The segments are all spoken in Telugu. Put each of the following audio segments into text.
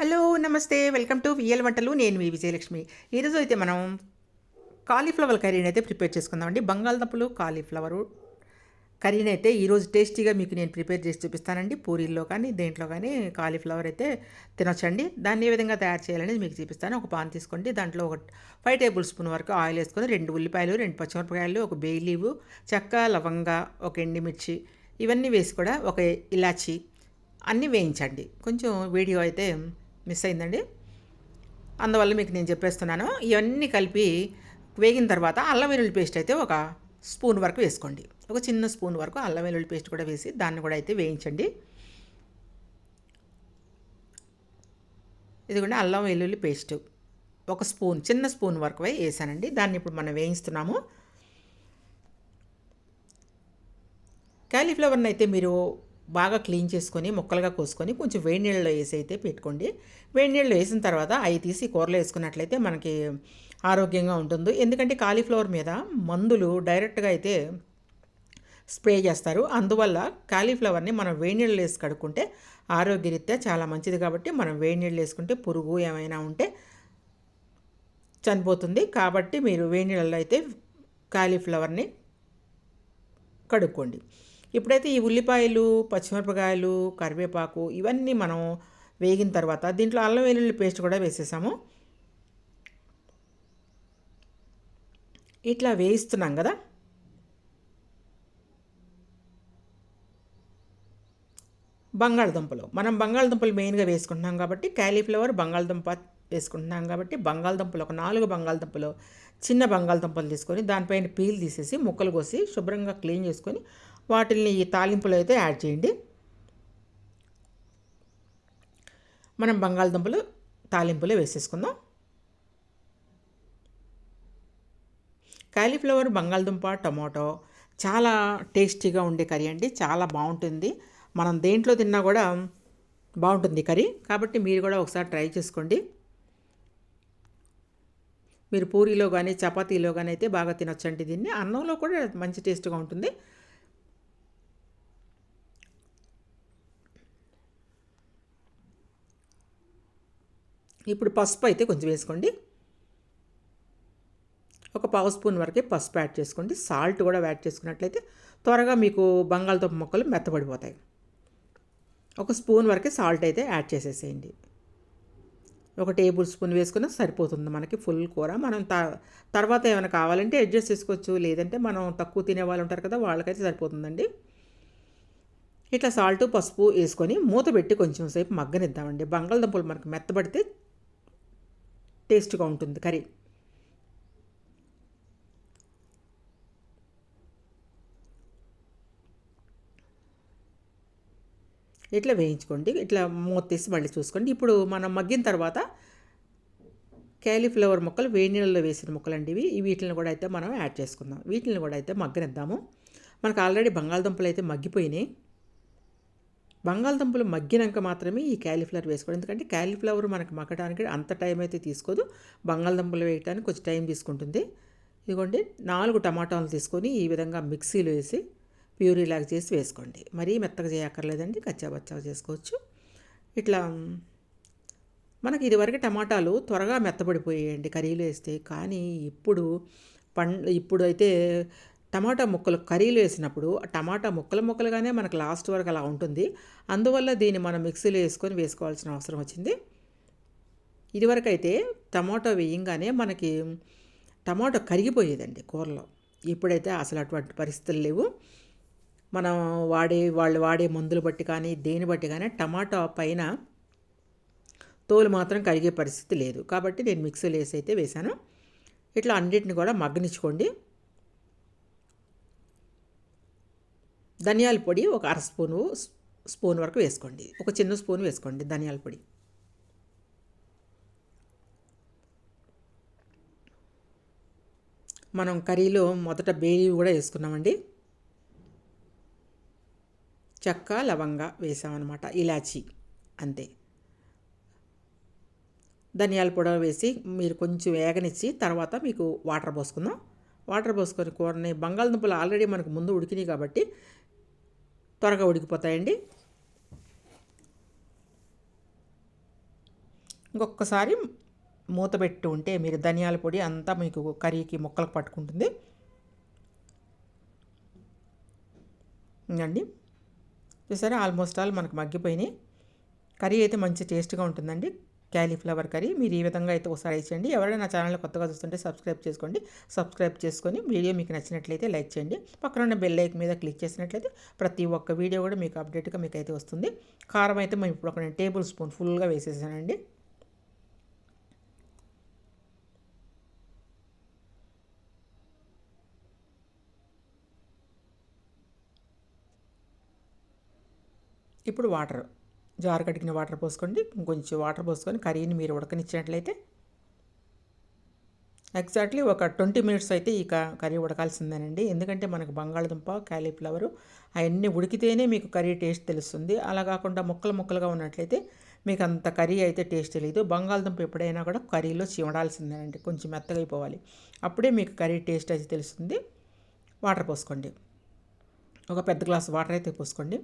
హలో నమస్తే. వెల్కమ్ టు విఎల్ వంటలు. నేను మీ విజయలక్ష్మి. ఈరోజు అయితే మనం కాలీఫ్లవర్ కర్రీని అయితే ప్రిపేర్ చేసుకుందామండి బంగాళదుంపలు కాలీఫ్లవరు కర్రీని అయితే ఈరోజు టేస్టీగా మీకు నేను ప్రిపేర్ చేసి చూపిస్తానండి. పూరీల్లో కానీ దేంట్లో కానీ కాలీఫ్లవర్ అయితే తినొచ్చండి. దాన్ని ఏ విధంగా తయారు చేయాలనేది మీకు చూపిస్తాను. ఒక పాన్ తీసుకోండి. దాంట్లో ఒక ఫైవ్ టేబుల్ స్పూన్ వరకు ఆయిల్ వేసుకొని రెండు ఉల్లిపాయలు రెండు పచ్చిమిరపకాయలు ఒక బేలీవు చెక్క లవంగ ఒక ఎండిమిర్చి ఇవన్నీ వేసి కూడా ఒక ఇలాచి అన్నీ వేయించండి. కొంచెం వీడియో అయితే మిస్ అయిందండి. అందువల్ల మీకు నేను చెప్పేస్తున్నాను ఇవన్నీ కలిపి వేగిన తర్వాత అల్లం వెల్లుల్లి పేస్ట్ అయితే ఒక స్పూన్ వరకు వేసుకోండి. ఒక చిన్న స్పూన్ వరకు అల్లం వెల్లుల్లి పేస్ట్ కూడా వేసి దాన్ని కూడా అయితే వేయించండి. ఇదిగోండి అల్లం వెల్లుల్లి పేస్ట్ ఒక స్పూన్ చిన్న స్పూన్ వరకు వేసానండి. దాన్ని ఇప్పుడు మనం వేయిస్తున్నాము. క్యాలీఫ్లవర్ని అయితే మీరు బాగా క్లీన్ చేసుకొని ముక్కలుగా కోసుకొని కొంచెం వేడి నీళ్ళలో వేసి అయితే పెట్టుకోండి. వేడి నీళ్ళలో వేసిన తర్వాత అవి తీసి కూరలో వేసుకున్నట్లయితే మనకి ఆరోగ్యంగా ఉంటుంది. ఎందుకంటే కాలీఫ్లవర్ మీద మందులు డైరెక్ట్గా అయితే స్ప్రే చేస్తారు. అందువల్ల కాలీఫ్లవర్ని మనం వేడి నీళ్ళు వేసి కడుక్కుంటే ఆరోగ్యరీత్యా చాలా మంచిది. కాబట్టి మనం వేడి నీళ్ళు వేసుకుంటే పురుగు ఏమైనా ఉంటే చనిపోతుంది. కాబట్టి మీరు వేడి నీళ్ళలో అయితే కాలీఫ్లవర్ని కడుక్కోండి. ఇప్పుడైతే ఈ ఉల్లిపాయలు పచ్చిమిరపకాయలు కరివేపాకు ఇవన్నీ మనం వేగిన తర్వాత దీంట్లో అల్లం వెల్లుల్లి పేస్ట్ కూడా వేసేసాము. ఇట్లా వేయిస్తున్నాం కదా. బంగాళదుంపలు. మనం బంగాళదుంపలు మెయిన్గా వేసుకుంటున్నాం కాబట్టి క్యాలీఫ్లవర్ బంగాళదుంప వేసుకుంటున్నాం కాబట్టి బంగాళదుంపలు ఒక నాలుగు బంగాళదుంపలు చిన్న బంగాళదుంపలు తీసుకొని దానిపైన పీల్ తీసేసి ముక్కలు కోసి శుభ్రంగా క్లీన్ చేసుకొని వాటిని ఈ తాలింపులో అయితే యాడ్ చేయండి. మనం బంగాళదుంపలు తాలింపులో వేసేసుకుందాం. కాలీఫ్లవర్ బంగాళదుంప టమాటో చాలా టేస్టీగా ఉండే కర్రీ అండి. చాలా బాగుంటుంది. మనం దేంట్లో తిన్నా కూడా బాగుంటుంది కర్రీ. కాబట్టి మీరు కూడా ఒకసారి ట్రై చేసుకోండి. మీరు పూరీలో కానీ చపాతీలో కానీ అయితే బాగా తినొచ్చండి దీన్ని. అన్నంలో కూడా మంచి టేస్ట్గా ఉంటుంది. ఇప్పుడు పసుపు అయితే కొంచెం వేసుకోండి. ఒక పావు స్పూన్ వరకే పసుపు యాడ్ చేసుకోండి. సాల్ట్ కూడా యాడ్ చేసుకున్నట్లయితే త్వరగా మీకు బంగాళదుంప మొక్కలు మెత్తబడిపోతాయి. ఒక స్పూన్ వరకే సాల్ట్ అయితే యాడ్ చేసేసేయండి. ఒక టేబుల్ స్పూన్ వేసుకున్నా సరిపోతుంది మనకి ఫుల్ కూర. మనం త తర్వాత ఏమైనా కావాలంటే అడ్జస్ట్ చేసుకోవచ్చు. లేదంటే మనం తక్కువ తినే వాళ్ళు ఉంటారు కదా వాళ్ళకైతే సరిపోతుందండి. ఇట్లా సాల్ట్ పసుపు వేసుకొని మూత పెట్టి కొంచెం సేపు మగ్గనిద్దామండి. బంగాళదుంపలు మనకు మెత్తబడితే టేస్ట్గా ఉంటుంది కర్రీ. ఇట్లా వేయించుకోండి ఇట్లా మూత తీసి మళ్ళీ చూసుకోండి. ఇప్పుడు మనం మగ్గిన తర్వాత క్యాలీఫ్లవర్ ముక్కలు వేడి నీళ్ళలో వేసిన ముక్కలు అండి ఇవి వీటిని కూడా అయితే మనం యాడ్ చేసుకుందాం. వీటిని కూడా అయితే మగ్గనిద్దాము. మనకు ఆల్రెడీ బంగాళదుంపలు అయితే మగ్గిపోయినాయి. బంగాళదుంపలు మగ్గినాక మాత్రమే ఈ క్యాలీఫ్లవర్ వేసుకోవడం ఎందుకంటే క్యాలీఫ్లవర్ మనకు మగ్గడానికి అంత టైం అయితే తీసుకోదు. బంగాళదుంపలు వేయడానికి కొంచెం టైం తీసుకుంటుంది. ఇదిగోండి నాలుగు టమాటాలు తీసుకొని ఈ విధంగా మిక్సీలో వేసి ప్యూరీ లాగా చేసి వేసుకోండి. మరీ మెత్తగా చేయక్కర్లేదండి కచ్చాబచ్చాగా చేసుకోవచ్చు. ఇట్లా మనకి ఇదివరకు టమాటాలు త్వరగా మెత్తబడిపోయాయండి కర్రీలో వేస్తే. కానీ ఇప్పుడు పండ్ ఇప్పుడు అయితే టమాటా ముక్కలు కర్రీలు వేసినప్పుడు టమాటా ముక్కలు ముక్కలుగానే మనకు లాస్ట్ వరకు అలా ఉంటుంది. అందువల్ల దీన్ని మనం మిక్సీలో వేసుకొని వేసుకోవాల్సిన అవసరం వచ్చింది. ఇదివరకు అయితే టమాటో వేయంగానే మనకి టమాటో కరిగిపోయేదండి కూరలో. ఇప్పుడైతే అసలు అటువంటి పరిస్థితులు లేవు. మనం వాడే వాళ్ళు వాడే మందులు బట్టి కానీ దేని బట్టి కానీ టమాటా పైన తోలు మాత్రం కరిగే పరిస్థితి లేదు. కాబట్టి నేను మిక్సీలో వేసి అయితే వేశాను. ఇట్లా అన్నిటిని కూడా మగ్గనిచ్చుకోండి. ధనియాల పొడి ఒక అర స్పూను స్పూన్ వరకు వేసుకోండి. ఒక చిన్న స్పూన్ వేసుకోండి ధనియాల పొడి. మనం కర్రీలో మొదట బేలి కూడా వేసుకున్నామండి. చెక్క లవంగ వేసామన్నమాట ఇలాచి అంతే. ధనియాల పొడి వేసి మీరు కొంచెం వేగనిచ్చి తర్వాత మీకు వాటర్ పోసుకుందాం. వాటర్ పోసుకొని కూరని బంగాళదుంపలు ఆల్రెడీ మనకు ముందు ఉడికినాయి కాబట్టి త్వరగా ఉడికిపోతాయండి. ఇంకొకసారి మూత పెట్టి ఉంటే మీరు ధనియాల పొడి అంతా మీకు కర్రీకి ముక్కలకు పట్టుకుంటుంది. అండి చూసారా? ఆల్మోస్ట్ ఆల్ మనకు మగ్గిపోయినాయి. కర్రీ అయితే మంచి టేస్ట్గా ఉంటుందండి. క్యాలీఫ్లవర్ కర్రీ మీరు ఈ విధంగా అయితే ఒకసారి చేయండి. ఎవరైనా నా ఛానల్ కొత్తగా చూస్తుంటే సబ్స్క్రైబ్ చేసుకోండి. సబ్స్క్రైబ్ చేసుకొని వీడియో మీకు నచ్చినట్లయితే లైక్ చేయండి. పక్కన ఉన్న బెల్ లైక్ మీద క్లిక్ చేసినట్లయితే ప్రతి ఒక్క వీడియో కూడా మీకు అప్డేట్గా మీకు అయితే వస్తుంది. కారం అయితే మేము ఇప్పుడు ఒక టేబుల్ స్పూన్ ఫుల్గా వేసేసానండి. ఇప్పుడు వాటర్ జారు కడిగిన వాటర్ పోసుకోండి. కొంచెం వాటర్ పోసుకొని కర్రీని మీరు ఉడకనిచ్చినట్లయితే ఎగ్జాక్ట్లీ ఒక ట్వంటీ మినిట్స్ అయితే ఈ కర్రీ ఉడకాల్సిందేనండి. ఎందుకంటే మనకు బంగాళదుంప క్యాలీఫ్లవర్ అవన్నీ ఉడికితేనే మీకు కర్రీ టేస్ట్ తెలుస్తుంది. అలా కాకుండా ముక్కలు ముక్కలుగా ఉన్నట్లయితే మీకు అంత కర్రీ అయితే టేస్ట్ తెలియదు బంగాళదుంప ఎప్పుడైనా కూడా కర్రీలో చివడాల్సిందేనండి కొంచెం మెత్తగా అయిపోవాలి. అప్పుడే మీకు కర్రీ టేస్ట్ అయితే తెలుస్తుంది. వాటర్ పోసుకోండి. ఒక పెద్ద గ్లాస్ వాటర్ అయితే పోసుకోండి.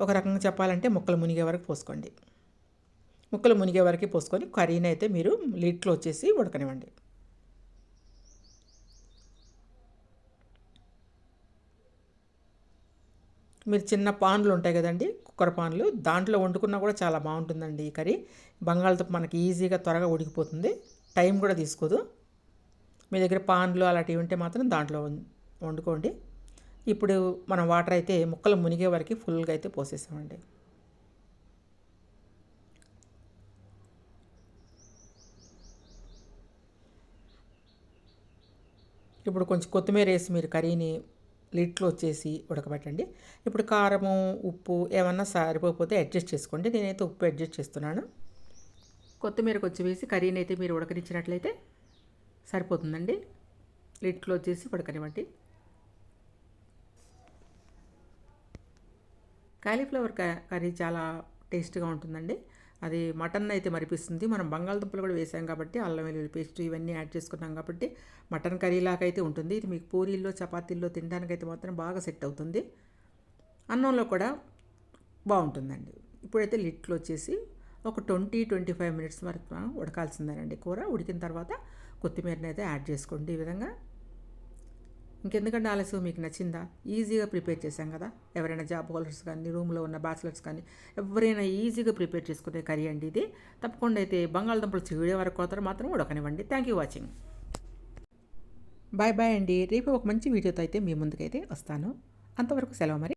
ఒక రకంగా చెప్పాలంటే ముక్కలు మునిగే వరకు పోసుకోండి. ముక్కలు మునిగే వరకు పోసుకొని కర్రీని అయితే మీరు లిట్లో వచ్చేసి ఉడకనివ్వండి. మీరు చిన్న పాన్లు ఉంటాయి కదండి కుక్కర్ పాన్లు దాంట్లో వండుకున్నా కూడా చాలా బాగుంటుందండి ఈ కర్రీ. బంగాళదుంప మనకి ఈజీగా త్వరగా ఉడికిపోతుంది. టైం కూడా తీసుకోదు. మీ దగ్గర పాన్లు అలాంటివి ఉంటే మాత్రం దాంట్లో వండుకోండి. ఇప్పుడు మనం వాటర్ అయితే ముక్కలు మునిగే వరకు ఫుల్గా అయితే పోసేసామండి ఇప్పుడు కొంచెం కొత్తిమీర వేసి మీరు కర్రీని లిట్లో వచ్చేసి ఉడకబెట్టండి. ఇప్పుడు కారము ఉప్పు ఏమన్నా సరిపోతే అడ్జస్ట్ చేసుకోండి. నేనైతే ఉప్పు అడ్జస్ట్ చేస్తున్నాను. కొత్తిమీర కొంచెం వేసి కర్రీని అయితే మీరు ఉడకనిచ్చినట్లయితే సరిపోతుందండి. లిట్లో వచ్చేసి ఉడకనివ్వండి. కాలీఫ్లవర్ కర్రీ చాలా టేస్ట్గా ఉంటుందండి. అది మటన్ అయితే మరిపిస్తుంది. మనం బంగాళదుంపలు కూడా వేసాం కాబట్టి అల్లం వెల్లుల్లి పేస్ట్ ఇవన్నీ యాడ్ చేసుకున్నాం కాబట్టి మటన్ కర్రీ లాగా అయితే ఉంటుంది. ఇది మీకు పూరీల్లో చపాతీల్లో తినడానికైతే మాత్రం బాగా సెట్ అవుతుంది. అన్నంలో కూడా బాగుంటుందండి. ఇప్పుడైతే లిట్లు వచ్చేసి ఒక ట్వంటీ ట్వంటీ ఫైవ్ మినిట్స్ వరకు ఉడకాల్సిందేనండి కూర. ఉడికిన తర్వాత కొత్తిమీరని అయితే యాడ్ చేసుకోండి ఈ విధంగా. ఇంకెందుకంటే ఆలస్యం? మీకు నచ్చిందా? ఈజీగా ప్రిపేర్ చేశాం కదా? ఎవరైనా జాబ్ హోల్డర్స్ కానీ రూమ్లో ఉన్న బ్యాచిలర్స్ కానీ ఎవరైనా ఈజీగా ప్రిపేర్ చేసుకునే కర్రీ అండి ఇది. తప్పకుండా అయితే బంగాళదుంపలు చివిడే వరకు కోతరు మాత్రం ఉడకనివ్వండి. Thank you watching bye bye అండి. రేపు ఒక మంచి వీడియోతో అయితే మీ ముందుకైతే వస్తాను. అంతవరకు సెలవు మరి.